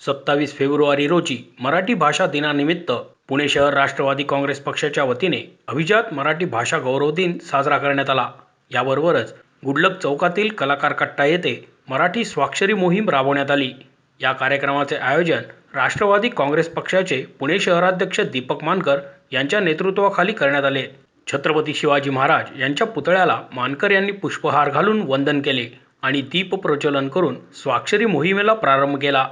सत्तावीस फेब्रुवारी रोजी मराठी भाषा दिनानिमित्त पुणे शहर राष्ट्रवादी काँग्रेस पक्षाच्या वतीने अभिजात मराठी भाषा गौरव दिन साजरा करण्यात आला. याबरोबरच गुडलक चौकातील कलाकार कट्टा येथे मराठी स्वाक्षरी मोहीम राबवण्यात आली. या कार्यक्रमाचे आयोजन राष्ट्रवादी काँग्रेस पक्षाचे पुणे शहराध्यक्ष दीपक मानकर यांच्या नेतृत्वाखाली करण्यात आले. छत्रपती शिवाजी महाराज यांच्या पुतळ्याला मानकर यांनी पुष्पहार घालून वंदन केले आणि दीप प्रज्वलन करून स्वाक्षरी मोहिमेला प्रारंभ केला.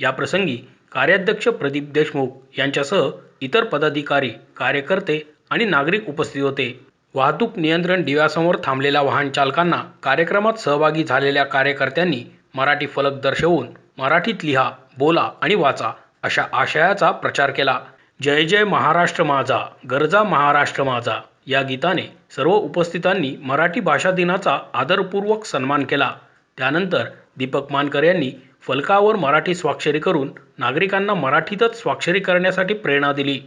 याप्रसंगी कार्याध्यक्ष प्रदीप देशमुख यांच्यासह इतर पदाधिकारी कार्यकर्ते आणि नागरिक उपस्थित होते. वाहतूक नियंत्रण दिव्यासमोर थांबलेल्या वाहन चालकांना कार्यक्रमात सहभागी झालेल्या कार्यकर्त्यांनी मराठी फलक दर्शवून मराठीत लिहा बोला आणि वाचा अशा आशयाचा प्रचार केला. जय जय महाराष्ट्र माझा गरजा महाराष्ट्र माझा या गीताने सर्व उपस्थितांनी मराठी भाषा दिनाचा आदरपूर्वक सन्मान केला. त्यानंतर दीपक मानकर यांनी फलकावर मराठी स्वाक्षरी करून नागरिकांना मराठीतच स्वाक्षरी करण्यासाठी प्रेरणा दिली.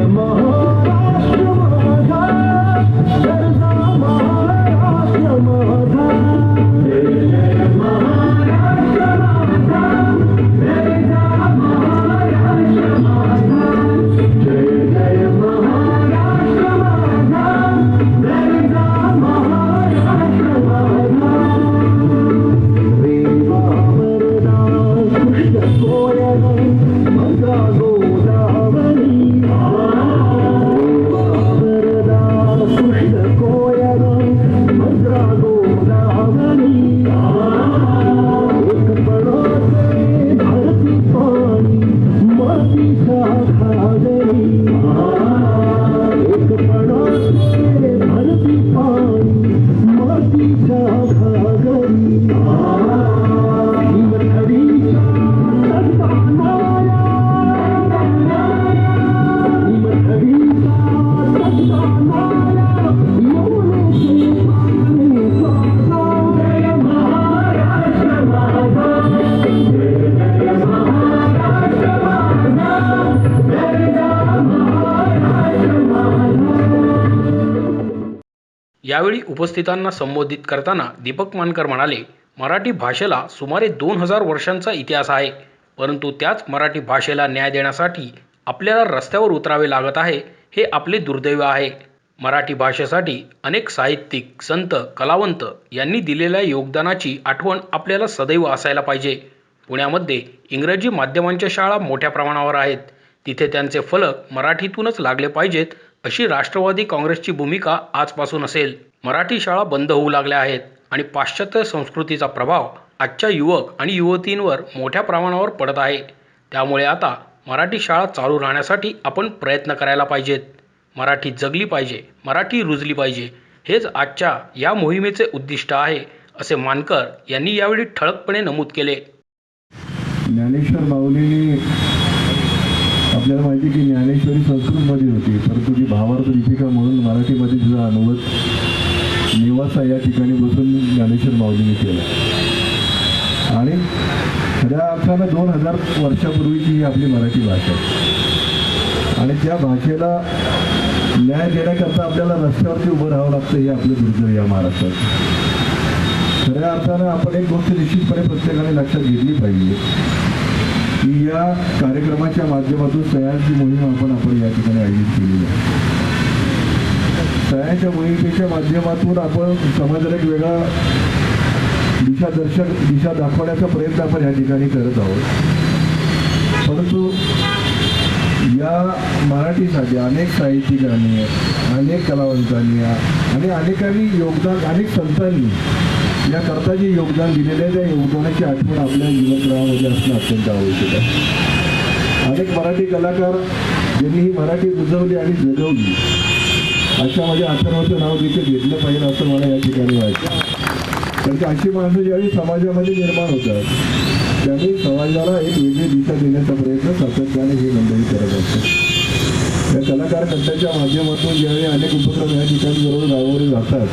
जय यावेळी उपस्थितांना संबोधित करताना दीपक मानकर म्हणाले मराठी भाषेला सुमारे दोन हजार वर्षांचा इतिहास आहे परंतु त्याच मराठी भाषेला न्याय देण्यासाठी आपल्याला रस्त्यावर उतरावे लागत आहे हे आपले दुर्दैव आहे. मराठी भाषेसाठी अनेक साहित्यिक संत कलावंत यांनी दिलेल्या योगदानाची आठवण आपल्याला सदैव असायला पाहिजे. पुण्यामध्ये इंग्रजी माध्यमांच्या शाळा मोठ्या प्रमाणावर आहेत. तिथे त्यांचे फलक मराठीतूनच लागले पाहिजेत अशी राष्ट्रवादी काँग्रेसची भूमिका आजपासून असेल. मराठी शाळा बंद होऊ लागल्या आहेत आणि पाश्चात्य संस्कृतीचा प्रभाव आजच्या युवक आणि युवतींवर मोठ्या प्रमाणावर पडत आहे. त्यामुळे आता मराठी शाळा चालू राहण्यासाठी आपण प्रयत्न करायला पाहिजेत. मराठी जगली पाहिजे मराठी रुजली पाहिजे हेच आजच्या या मोहिमेचे उद्दिष्ट आहे असे मानकर यांनी यावेळी ठळकपणे नमूद केले. ज्ञानेश्वर माऊलींनी आपल्याला माहिती की ज्ञानेश्वरी संस्कृतमध्ये होती परंतु ती भावार्थ दीपिका म्हणून मराठीमध्ये तिचा अनुवाद निवासा या ठिकाणी बसून ज्ञानेश्वर माऊलीने केला. आणि खऱ्या अर्थानं दोन हजार वर्षापूर्वीची ही आपली मराठी भाषा आहे. आणि त्या भाषेला न्याय देण्याकरता आपल्याला रस्त्यावरती उभं राहावं लागतं हे आपलं दुर्दैव या महाराष्ट्रात. खऱ्या अर्थानं आपण एक गोष्ट निश्चितपणे प्रत्येकाने लक्षात घेतली पाहिजे. या कार्यक्रमाच्या माध्यमातून सह्याची मोहीम आपण आपण या ठिकाणी आयोजित केली आहे. सह्याच्या मोहिमेच्या माध्यमातून आपण समाजाला एक वेगळा दिशादर्शक दिशा दाखवण्याचा प्रयत्न आपण या ठिकाणी करत आहोत. परंतु या मराठीसाठी अनेक साहित्यिकांनी अनेक कलावंतांनी आणि अनेकांनी योगदान अनेक संतांनी याकरता जे योगदान दिलेलं आहे. त्या योगदानाची आठवण आपल्या जीवनग्रहामध्ये असणं अत्यंत आवश्यक आहे. अनेक मराठी कलाकार ज्यांनी ही मराठी रुजवली आणि जगवली अशा माझ्या आचरणाचं नाव तिथे घेतलं पाहिजे असं मला या ठिकाणी वाटतं. कारण की अशी माणसं ज्यावेळी समाजामध्ये निर्माण होतात त्यांनी समाजाला एक वेगळी दिशा देण्याचा प्रयत्न सातत्याने ही मंडळी करत असतात. या कलाकार कंटाच्या माध्यमातून ज्यावेळी अनेक उपक्रम या ठिकाणी जरूर राबवले जातात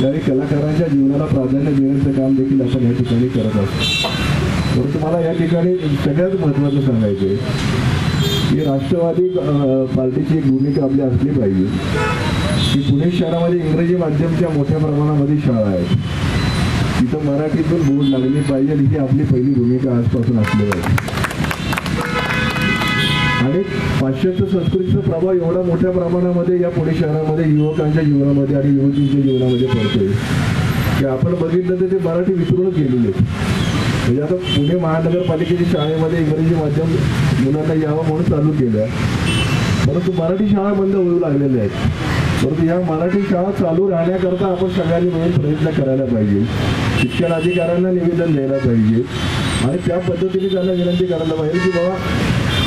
ज्याने कलाकारांच्या जीवनाला प्राधान्य देण्याचं काम देखील आपण या ठिकाणी करत असतो तर तुम्हाला या ठिकाणी सगळ्यात महत्त्वाचं सांगायचं आहे की राष्ट्रवादी पार्टीची एक भूमिका आपली असली पाहिजे. की पुणे शहरामध्ये इंग्रजी माध्यमच्या मोठ्या प्रमाणामध्ये शाळा आहेत. तिथं मराठीतून बोर्ड लागली पाहिजे ही आपली पहिली भूमिका आजपासून असली पाहिजे आणि पाश्चात्य संस्कृतीचा प्रभाव एवढा मोठ्या प्रमाणामध्ये या पुणे शहरामध्ये युवकांच्या जीवनामध्ये आणि युवतींच्या जीवनामध्ये पडतोय. की आपण बघितलं तर ते मराठी विसरूनच गेलेले आहेत. म्हणजे आता पुणे महानगरपालिकेच्या शाळेमध्ये इंग्रजी माध्यम मुलांना यावं म्हणून चालू केलं परंतु मराठी शाळा बंद होऊ लागलेल्या आहेत. परंतु या मराठी शाळा चालू राहण्याकरता आपण सगळ्यांनी मिळून प्रयत्न करायला पाहिजे. शिक्षण अधिकाऱ्यांना निवेदन द्यायला पाहिजे. आणि त्या पद्धतीने त्यांना विनंती करायला पाहिजे की बाबा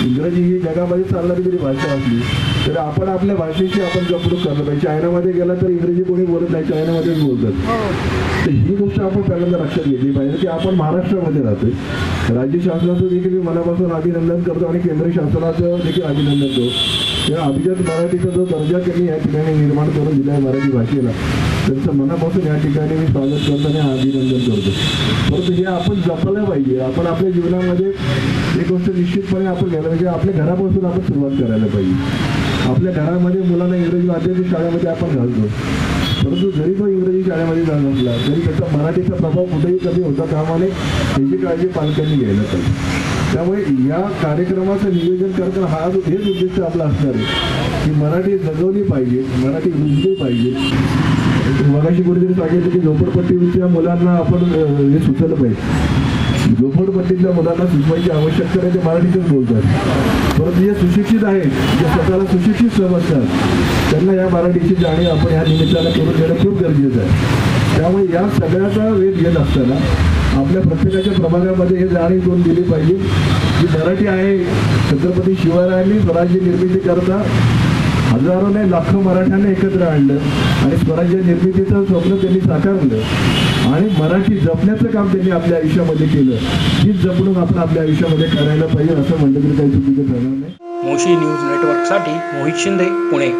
इंग्रजी ही जगामध्ये चालणारी जरी भाषा असली तर आपण आपल्या भाषेशी आपण जपणूक करायला पाहिजे चायनामध्ये गेला तर इंग्रजी कोणी बोलत नाही चायनामध्येच बोलतात. तर ही गोष्ट आपण पहिल्यांदा लक्षात घेतली पाहिजे की आपण महाराष्ट्रामध्ये राहतोय. राज्य शासनाचं देखील मी मनापासून अभिनंदन करतो आणि केंद्र शासनाचं देखील अभिनंदन करतो. त्या अभिजात मराठीचा जो दर्जा त्यांनी या ठिकाणी निर्माण करून दिला आहे मराठी भाषेला त्यांचं मनापासून या ठिकाणी मी स्वागत करतो आणि अभिनंदन करतो. परंतु हे आपण जपलं पाहिजे आपण आपल्या जीवनामध्ये एक गोष्ट निश्चितपणे आपण घ्यायला पाहिजे आपल्या घरापासून आपण सुरुवात करायला पाहिजे. आपल्या घरामध्ये मुलांना इंग्रजी माध्यमिक शाळेमध्ये आपण घालतो. परंतु जरी तो इंग्रजी शाळेमध्ये जात असला तरी त्याचा मराठीचा प्रभाव कुठेही कमी होता कामा नये त्याची काळजी पालकांनी घ्यायला पाहिजे. त्यामुळे या कार्यक्रमाचं नियोजन करताना हा जो हेच उद्दिष्ट आपला असणार आहे की मराठी जगवली पाहिजे मराठी रुजली पाहिजे. मगाशी कुठेतरी सांगितलं की झोपडपट्टीच्या मुलांना आपण हे सुचवलं पाहिजे. झोपडपट्टीतल्या मुलांना सुचवायची आवश्यकता नाही ते मराठीतच बोलतात. परंतु जे सुशिक्षित आहेत जे स्वतःला सुशिक्षित समजतात त्यांना या मराठीची जाणीव आपण या निमित्तानं करून देणं खूप गरजेचं आहे. त्यामुळे या सगळ्याचा वेध घेत असताना आपल्या प्रत्येकाच्या प्रभागामध्ये हे जाणीव करून दिली पाहिजे. की मराठी आहे छत्रपती शिवरायांनी स्वराज्य निर्मिती करता हजारो नाही लाखो मराठ्यांना एकत्र आणलं आणि स्वराज्य निर्मितीचं स्वप्न त्यांनी साकारलं. आणि मराठी जपण्याचं काम त्यांनी आपल्या आयुष्यामध्ये केलं. हीच जपणूक आपण आपल्या आयुष्यामध्ये करायला पाहिजे असं म्हणलं तरी काही चुकीचं ठरणार नाही. मोशी न्यूज नेटवर्कसाठी मोहित शिंदे पुणे.